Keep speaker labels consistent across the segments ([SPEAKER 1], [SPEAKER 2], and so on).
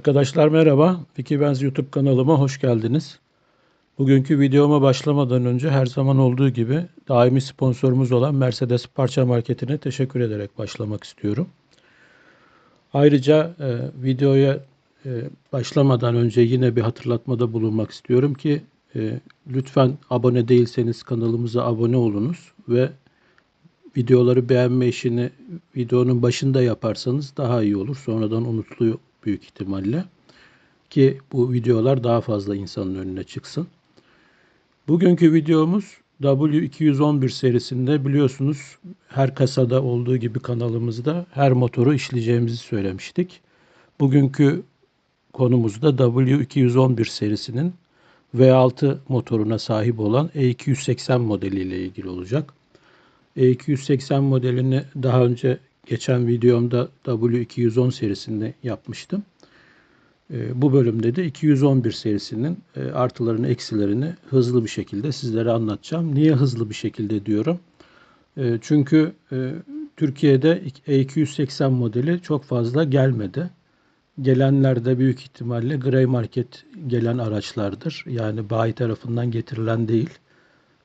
[SPEAKER 1] Arkadaşlar merhaba. Vicky Benz YouTube kanalıma hoş geldiniz. Bugünkü videoma başlamadan önce her zaman olduğu gibi daimi sponsorumuz olan Mercedes Parça Marketi'ne teşekkür ederek başlamak istiyorum. Ayrıca e, videoya e, başlamadan önce yine bir hatırlatmada bulunmak istiyorum ki e, lütfen abone değilseniz kanalımıza abone olunuz ve videoları beğenme işini videonun başında yaparsanız daha iyi olur. Sonradan unutuluyor büyük ihtimalle. Ki bu videolar daha fazla insanın önüne çıksın. Bugünkü videomuz W211 serisinde biliyorsunuz her kasada olduğu gibi kanalımızda her motoru işleyeceğimizi söylemiştik. Bugünkü konumuz da W211 serisinin V6 motoruna sahip olan E280 modeliyle ilgili olacak. E280 modelini daha önce geçen videomda W210 serisinde yapmıştım. Ee, bu bölümde de 211 serisinin e, artılarını, eksilerini hızlı bir şekilde sizlere anlatacağım. Niye hızlı bir şekilde diyorum? Ee, çünkü e, Türkiye'de E280 modeli çok fazla gelmedi. Gelenler de büyük ihtimalle gray market gelen araçlardır. Yani bayi tarafından getirilen değil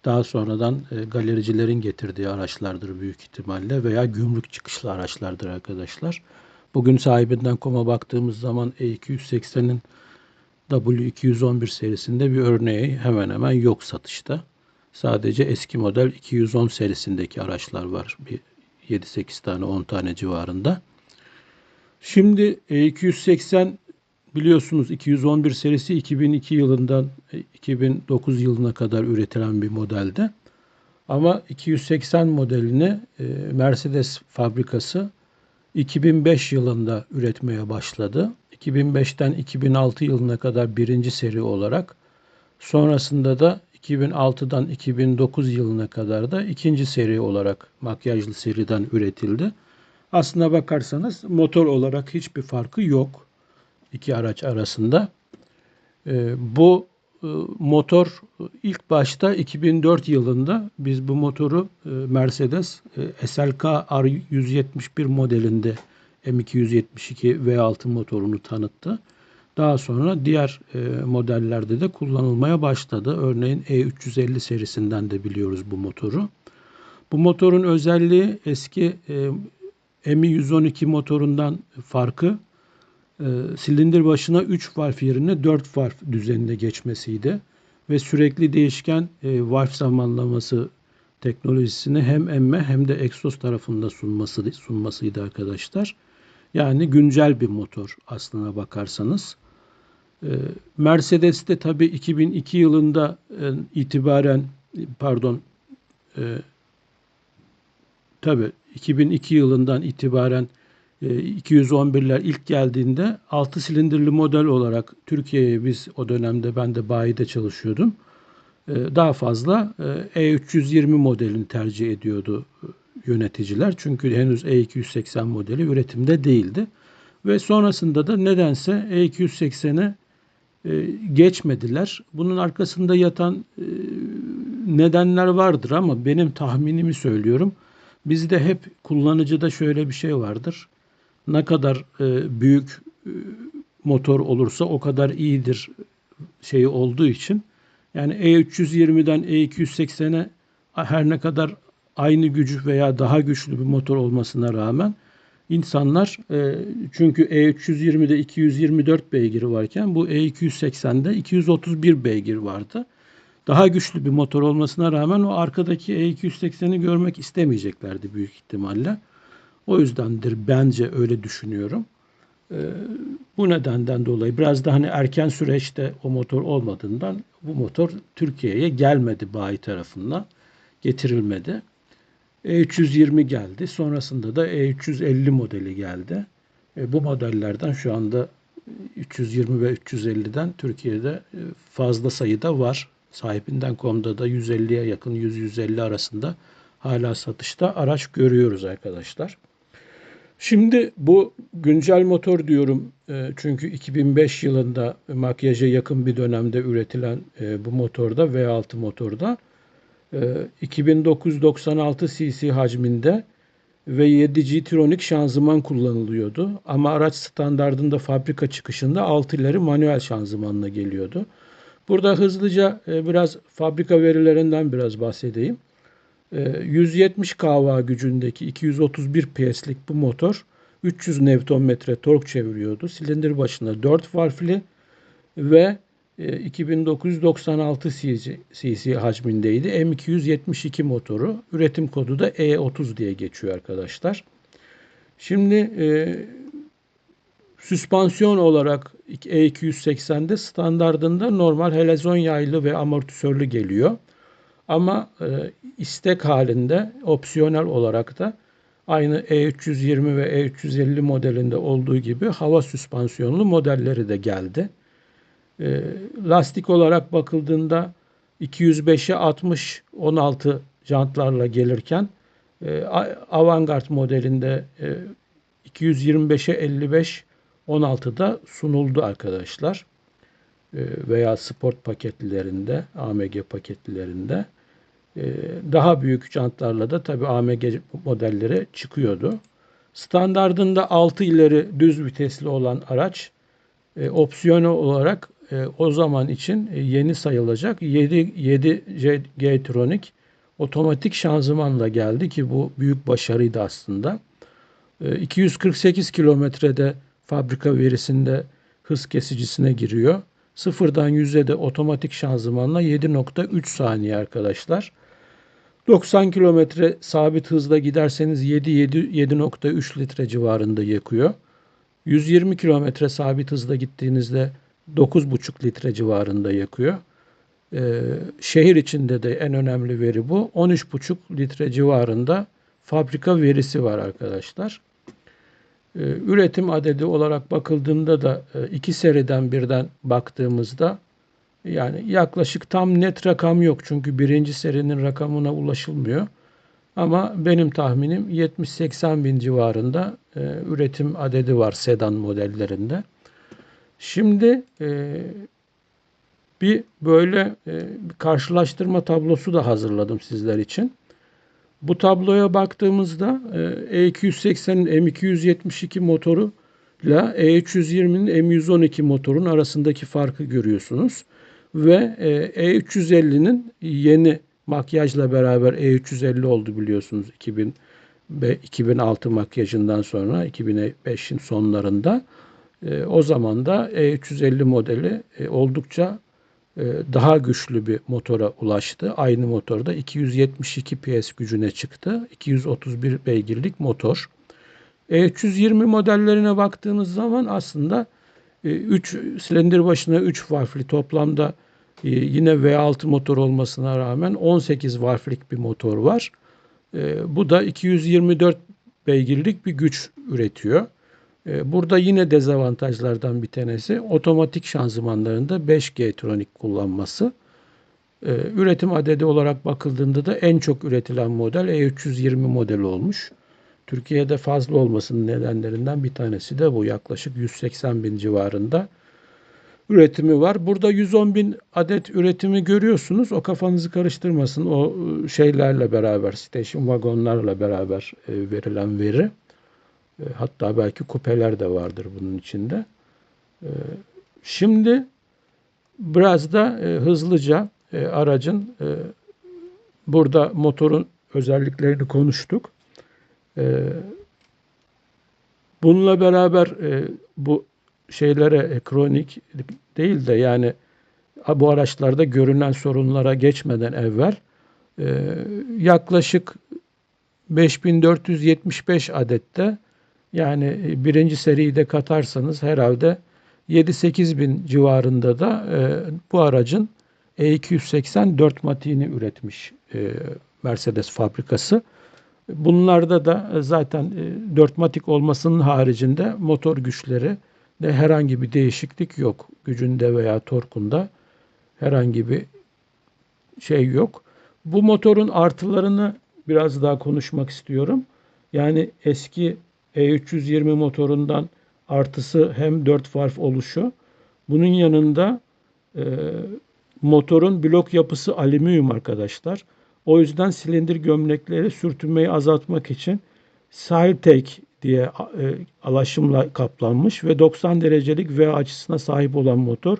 [SPEAKER 1] daha sonradan e, galericilerin getirdiği araçlardır büyük ihtimalle veya gümrük çıkışlı araçlardır arkadaşlar. Bugün sahibinden koma baktığımız zaman E280'in W211 serisinde bir örneği hemen hemen yok satışta. Sadece eski model 210 serisindeki araçlar var. Bir 7-8 tane 10 tane civarında. Şimdi E280 Biliyorsunuz 211 serisi 2002 yılından 2009 yılına kadar üretilen bir modelde. Ama 280 modelini e, Mercedes fabrikası 2005 yılında üretmeye başladı. 2005'ten 2006 yılına kadar birinci seri olarak sonrasında da 2006'dan 2009 yılına kadar da ikinci seri olarak makyajlı seriden üretildi. Aslına bakarsanız motor olarak hiçbir farkı yok iki araç arasında. E, bu e, motor ilk başta 2004 yılında biz bu motoru e, Mercedes e, SLK R171 modelinde M272 V6 motorunu tanıttı. Daha sonra diğer modellerde de kullanılmaya başladı. Örneğin E350 serisinden de biliyoruz bu motoru. Bu motorun özelliği eski e, M112 motorundan farkı silindir başına 3 valf yerine 4 valf düzeninde geçmesiydi. Ve sürekli değişken e, valf zamanlaması teknolojisini hem emme hem de egzoz tarafında sunması, sunmasıydı arkadaşlar. Yani güncel bir motor aslına bakarsanız. E, Mercedes'te tabi 2002 yılında e, itibaren pardon e, tabi 2002 yılından itibaren 211'ler e, ilk geldiğinde 6 silindirli model olarak Türkiye'ye biz o dönemde ben de bayide çalışıyordum. E, daha fazla E320 e modelini tercih ediyordu yöneticiler. Çünkü henüz E280 modeli üretimde değildi. Ve sonrasında da nedense E280'e geçmediler. Bunun arkasında yatan nedenler vardır ama benim tahminimi söylüyorum. Bizde hep kullanıcıda şöyle bir şey vardır ne kadar e, büyük e, motor olursa o kadar iyidir şeyi olduğu için yani E320'den E280'e her ne kadar aynı gücü veya daha güçlü bir motor olmasına rağmen insanlar e, çünkü E320'de 224 beygir varken bu E280'de 231 beygir vardı. Daha güçlü bir motor olmasına rağmen o arkadaki E280'i görmek istemeyeceklerdi büyük ihtimalle. O yüzdendir bence öyle düşünüyorum. Ee, bu nedenden dolayı biraz da hani erken süreçte o motor olmadığından bu motor Türkiye'ye gelmedi bayi tarafından getirilmedi. E320 geldi. Sonrasında da E350 modeli geldi. E, bu modellerden şu anda 320 ve 350'den Türkiye'de e, fazla sayıda var. Sahibinden komda da 150'ye yakın 100-150 arasında hala satışta araç görüyoruz arkadaşlar. Şimdi bu güncel motor diyorum e, çünkü 2005 yılında makyaja yakın bir dönemde üretilen e, bu motorda V6 motorda 2996 cc hacminde ve 7 G-Tronic şanzıman kullanılıyordu. Ama araç standardında fabrika çıkışında 6 ileri manuel şanzımanla geliyordu. Burada hızlıca e, biraz fabrika verilerinden biraz bahsedeyim. E, 170 kW gücündeki 231 PS'lik bu motor 300 Nm tork çeviriyordu. Silindir başına 4 valfli ve e, 2996 cc, cc hacmindeydi. M272 motoru. Üretim kodu da E30 diye geçiyor arkadaşlar. Şimdi e, süspansiyon olarak E280'de standardında normal helezon yaylı ve amortisörlü geliyor. Ama e, istek halinde opsiyonel olarak da aynı E320 ve E350 modelinde olduğu gibi hava süspansiyonlu modelleri de geldi. E, lastik olarak bakıldığında 205'e 60 16 jantlarla gelirken e, Avantgard modelinde e, 225'e 55 16'da sunuldu arkadaşlar. E, veya sport paketlerinde, AMG paketlerinde. E, daha büyük jantlarla da tabii AMG modelleri çıkıyordu. Standardında 6 ileri düz vitesli olan araç e, opsiyonel olarak e, o zaman için e, yeni sayılacak 7 7 G-Tronic otomatik şanzımanla geldi ki bu büyük başarıydı aslında. E, 248 kilometrede fabrika verisinde hız kesicisine giriyor. Sıfırdan 100'e de otomatik şanzımanla 7.3 saniye arkadaşlar. 90 kilometre sabit hızla giderseniz 7-7.3 litre civarında yakıyor. 120 kilometre sabit hızla gittiğinizde 9,5 litre civarında yakıyor. Ee, şehir içinde de en önemli veri bu. 13,5 litre civarında fabrika verisi var arkadaşlar. Ee, üretim adedi olarak bakıldığında da e, iki seriden birden baktığımızda yani yaklaşık tam net rakam yok. Çünkü birinci serinin rakamına ulaşılmıyor. Ama benim tahminim 70-80 bin civarında e, üretim adedi var sedan modellerinde. Şimdi e, bir böyle e, bir karşılaştırma tablosu da hazırladım sizler için. Bu tabloya baktığımızda e, E280'in M272 motoru ile E320'nin M112 motorun arasındaki farkı görüyorsunuz. Ve e, E350'nin yeni makyajla beraber E350 oldu biliyorsunuz 2000 ve 2006 makyajından sonra 2005'in sonlarında. E, o zaman da E350 modeli e, oldukça e, daha güçlü bir motora ulaştı. Aynı motorda 272 PS gücüne çıktı. 231 beygirlik motor. E320 modellerine baktığınız zaman aslında 3 silindir başına 3 valfli toplamda yine V6 motor olmasına rağmen 18 valflik bir motor var. Bu da 224 beygirlik bir güç üretiyor. Ee, burada yine dezavantajlardan bir tanesi otomatik şanzımanlarında 5G tronik kullanması. Ee, üretim adedi olarak bakıldığında da en çok üretilen model E320 modeli olmuş. Türkiye'de fazla olmasının nedenlerinden bir tanesi de bu. Yaklaşık 180 bin civarında üretimi var. Burada 110 bin adet üretimi görüyorsunuz. O kafanızı karıştırmasın. O ıı, şeylerle beraber, station vagonlarla beraber e, verilen veri. E, hatta belki kupeler de vardır bunun içinde. E, şimdi biraz da e, hızlıca aracın burada motorun özelliklerini konuştuk. Bununla beraber bu şeylere kronik değil de yani bu araçlarda görünen sorunlara geçmeden evvel yaklaşık 5475 adette yani e, birinci seriyi de katarsanız herhalde 7-8 bin civarında da e, bu aracın E280 4 matiğini üretmiş e, Mercedes fabrikası. Bunlarda da zaten e, 4 matik olmasının haricinde motor güçleri de herhangi bir değişiklik yok. Gücünde veya torkunda herhangi bir şey yok. Bu motorun artılarını biraz daha konuşmak istiyorum. Yani eski e320 motorundan artısı hem 4 valf oluşu. Bunun yanında e, motorun blok yapısı alüminyum arkadaşlar. O yüzden silindir gömlekleri sürtünmeyi azaltmak için Siltec diye e, alaşımla kaplanmış ve 90 derecelik V açısına sahip olan motor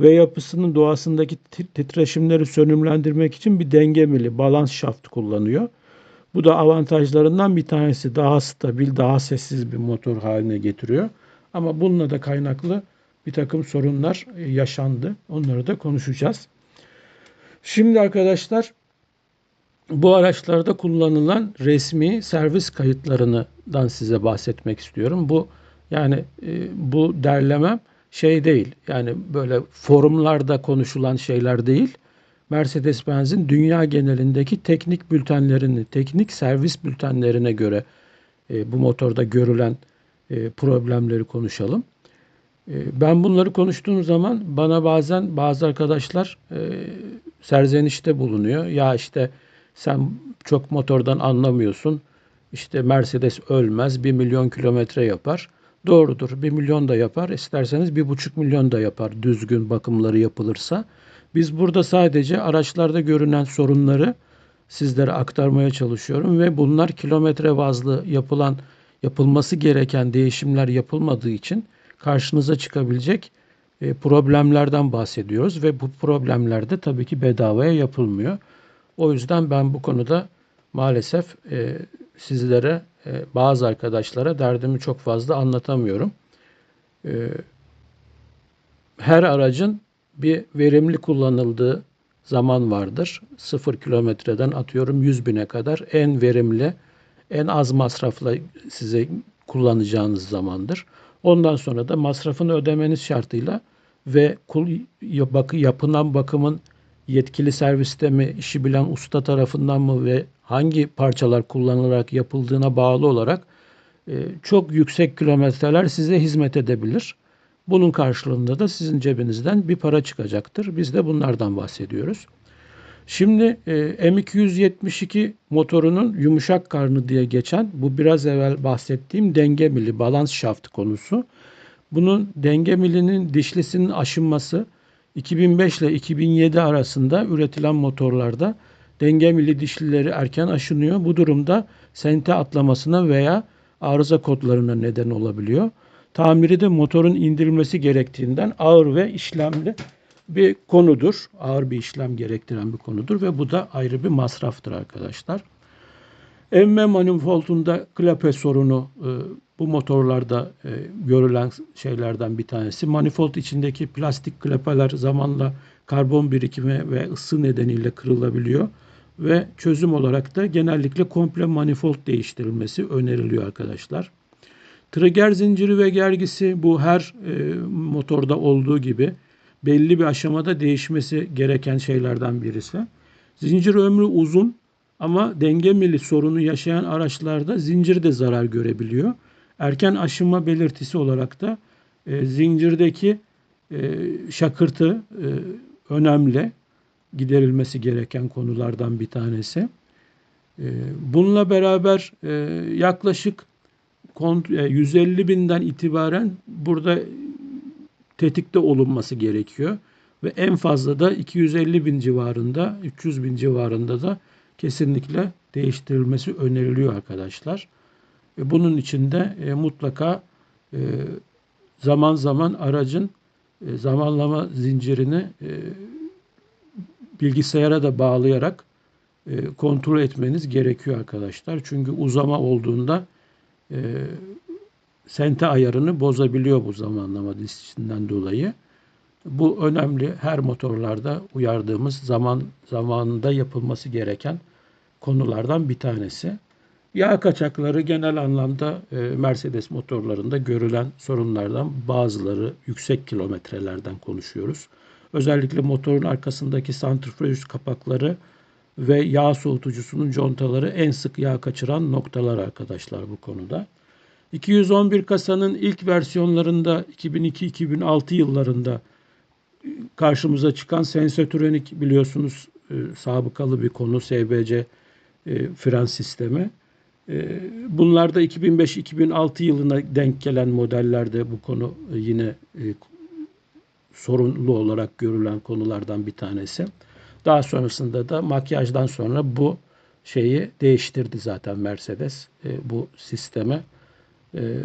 [SPEAKER 1] V yapısının doğasındaki titreşimleri sönümlendirmek için bir denge mili, balans şaft kullanıyor. Bu da avantajlarından bir tanesi. Daha stabil, daha sessiz bir motor haline getiriyor. Ama bununla da kaynaklı bir takım sorunlar e, yaşandı. Onları da konuşacağız. Şimdi arkadaşlar bu araçlarda kullanılan resmi servis kayıtlarından size bahsetmek istiyorum. Bu yani e, bu derlemem şey değil. Yani böyle forumlarda konuşulan şeyler değil. Mercedes-Benz'in dünya genelindeki teknik bültenlerini, teknik servis bültenlerine göre e, bu motorda görülen e, problemleri konuşalım. E, ben bunları konuştuğum zaman bana bazen bazı arkadaşlar e, serzenişte bulunuyor. Ya işte sen çok motordan anlamıyorsun. İşte Mercedes ölmez, 1 milyon kilometre yapar. Doğrudur, 1 milyon da yapar. İsterseniz 1,5 milyon da yapar düzgün bakımları yapılırsa. Biz burada sadece araçlarda görünen sorunları sizlere aktarmaya çalışıyorum ve bunlar kilometre bazlı yapılan yapılması gereken değişimler yapılmadığı için karşınıza çıkabilecek e, problemlerden bahsediyoruz ve bu problemler de tabii ki bedavaya yapılmıyor. O yüzden ben bu konuda maalesef e, sizlere e, bazı arkadaşlara derdimi çok fazla anlatamıyorum. Her aracın bir verimli kullanıldığı zaman vardır. Sıfır kilometreden atıyorum 100 bine kadar en verimli, en az masrafla size kullanacağınız zamandır. Ondan sonra da masrafını ödemeniz şartıyla ve kul yapılan bakımın yetkili serviste mi, işi bilen usta tarafından mı ve hangi parçalar kullanılarak yapıldığına bağlı olarak e, çok yüksek kilometreler size hizmet edebilir. Bunun karşılığında da sizin cebinizden bir para çıkacaktır. Biz de bunlardan bahsediyoruz. Şimdi e, M272 motorunun yumuşak karnı diye geçen bu biraz evvel bahsettiğim denge mili, balans şaft konusu. Bunun denge milinin dişlisinin aşınması 2005 ile 2007 arasında üretilen motorlarda denge mili dişlileri erken aşınıyor. Bu durumda sente atlamasına veya arıza kodlarına neden olabiliyor. Tamiri de motorun indirilmesi gerektiğinden ağır ve işlemli bir konudur. Ağır bir işlem gerektiren bir konudur ve bu da ayrı bir masraftır arkadaşlar. Emme manifoldunda klape sorunu e, bu motorlarda e, görülen şeylerden bir tanesi. Manifold içindeki plastik klapeler zamanla karbon birikimi ve ısı nedeniyle kırılabiliyor ve çözüm olarak da genellikle komple manifold değiştirilmesi öneriliyor arkadaşlar. Trigger zinciri ve gergisi bu her e, motorda olduğu gibi belli bir aşamada değişmesi gereken şeylerden birisi. Zincir ömrü uzun ama denge mili sorunu yaşayan araçlarda zincir de zarar görebiliyor. Erken aşınma belirtisi olarak da e, zincirdeki e, şakırtı e, önemli giderilmesi gereken konulardan bir tanesi. E, bununla beraber e, yaklaşık 150 e, binden itibaren burada tetikte olunması gerekiyor. Ve en fazla da 250 bin civarında, 300 bin civarında da kesinlikle değiştirilmesi öneriliyor arkadaşlar. Ve bunun için de e, mutlaka e, zaman zaman aracın e, zamanlama zincirini e, bilgisayara da bağlayarak e, kontrol etmeniz gerekiyor arkadaşlar. Çünkü uzama olduğunda e, sente ayarını bozabiliyor bu zamanlama disiplinden dolayı. Bu önemli. Her motorlarda uyardığımız zaman zamanında yapılması gereken konulardan bir tanesi. Yağ kaçakları genel anlamda e, Mercedes motorlarında görülen sorunlardan bazıları yüksek kilometrelerden konuşuyoruz. Özellikle motorun arkasındaki santrifüj kapakları ve yağ soğutucusunun contaları en sık yağ kaçıran noktalar arkadaşlar bu konuda. 211 kasanın ilk versiyonlarında 2002-2006 yıllarında karşımıza çıkan Sensotronic biliyorsunuz e, sabıkalı bir konu SBC e, fren sistemi. E, bunlar da 2005-2006 yılına denk gelen modellerde bu konu yine sorunlu olarak görülen konulardan bir tanesi. Daha sonrasında da makyajdan sonra bu şeyi değiştirdi zaten Mercedes e, bu sisteme. E,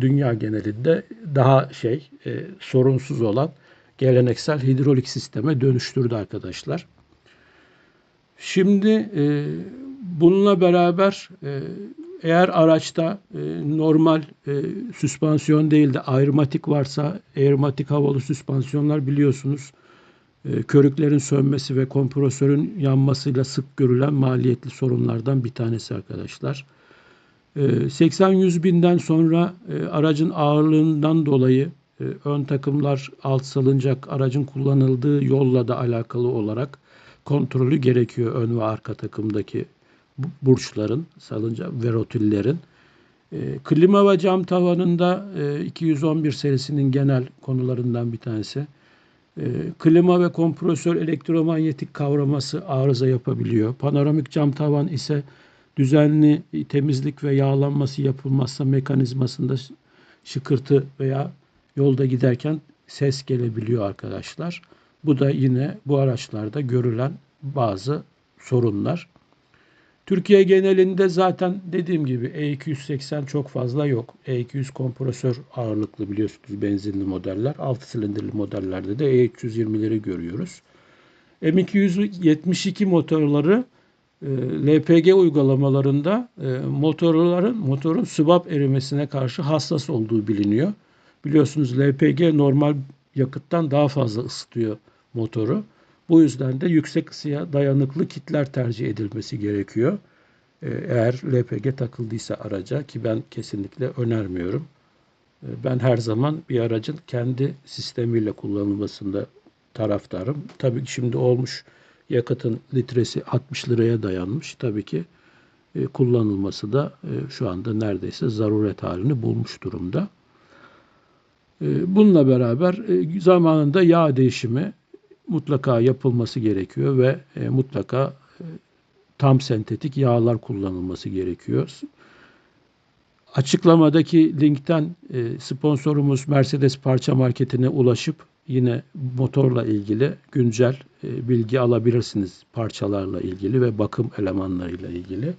[SPEAKER 1] dünya genelinde daha şey e, sorunsuz olan geleneksel hidrolik sisteme dönüştürdü arkadaşlar. Şimdi e, bununla beraber e, eğer araçta e, normal e, süspansiyon değil de aeromatik varsa aeromatik havalı süspansiyonlar biliyorsunuz körüklerin sönmesi ve kompresörün yanmasıyla sık görülen maliyetli sorunlardan bir tanesi arkadaşlar. 80-100 e, binden sonra aracın ağırlığından dolayı ön takımlar alt salıncak aracın kullanıldığı yolla da alakalı olarak kontrolü gerekiyor ön ve arka takımdaki burçların, salıncak ve rotüllerin. Klima ve cam tavanında 211 serisinin genel konularından bir tanesi. E, klima ve kompresör elektromanyetik kavraması arıza yapabiliyor. Panoramik cam tavan ise düzenli temizlik ve yağlanması yapılmazsa mekanizmasında şıkırtı veya yolda giderken ses gelebiliyor arkadaşlar. Bu da yine bu araçlarda görülen bazı sorunlar. Türkiye genelinde zaten dediğim gibi E280 çok fazla yok. E200 kompresör ağırlıklı biliyorsunuz benzinli modeller. 6 silindirli modellerde de E320'leri görüyoruz. M272 motorları e, LPG uygulamalarında e, motorların motorun sübap erimesine karşı hassas olduğu biliniyor. Biliyorsunuz LPG normal yakıttan daha fazla ısıtıyor motoru. Bu yüzden de yüksek ısıya dayanıklı kitler tercih edilmesi gerekiyor. Ee, eğer LPG takıldıysa araca ki ben kesinlikle önermiyorum. Ee, ben her zaman bir aracın kendi sistemiyle kullanılmasında taraftarım. Tabii ki şimdi olmuş yakıtın litresi 60 liraya dayanmış. Tabii ki e, kullanılması da e, şu anda neredeyse zaruret halini bulmuş durumda. E, bununla beraber zamanında yağ değişimi mutlaka yapılması gerekiyor ve e, mutlaka e, tam sentetik yağlar kullanılması gerekiyor. Açıklamadaki linkten e, sponsorumuz Mercedes parça marketine ulaşıp yine motorla ilgili güncel e, bilgi alabilirsiniz parçalarla ilgili ve bakım elemanlarıyla ilgili.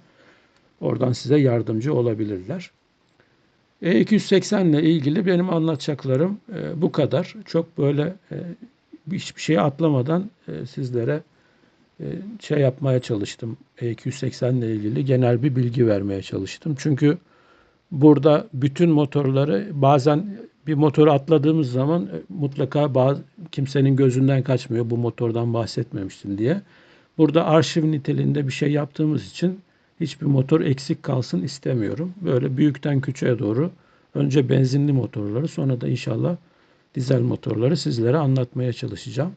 [SPEAKER 1] Oradan size yardımcı olabilirler. E280 ile ilgili benim anlatacaklarım bu kadar. Çok böyle hiçbir şey atlamadan e, sizlere e, şey yapmaya çalıştım. E280 ile ilgili genel bir bilgi vermeye çalıştım. Çünkü burada bütün motorları bazen bir motoru atladığımız zaman e, mutlaka bazı, kimsenin gözünden kaçmıyor bu motordan bahsetmemiştim diye. Burada arşiv niteliğinde bir şey yaptığımız için hiçbir motor eksik kalsın istemiyorum. Böyle büyükten küçüğe doğru önce benzinli motorları sonra da inşallah dizel motorları sizlere anlatmaya çalışacağım.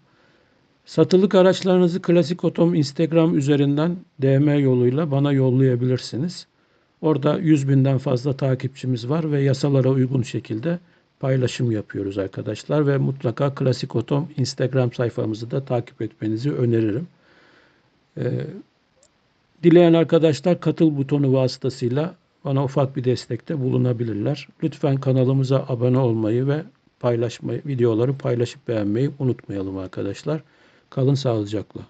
[SPEAKER 1] Satılık araçlarınızı Klasik Otom Instagram üzerinden DM yoluyla bana yollayabilirsiniz. Orada 100 binden fazla takipçimiz var ve yasalara uygun şekilde paylaşım yapıyoruz arkadaşlar ve mutlaka Klasik Otom Instagram sayfamızı da takip etmenizi öneririm. Ee, dileyen arkadaşlar katıl butonu vasıtasıyla bana ufak bir destekte bulunabilirler. Lütfen kanalımıza abone olmayı ve paylaşmayı, videoları paylaşıp beğenmeyi unutmayalım arkadaşlar. Kalın sağlıcakla.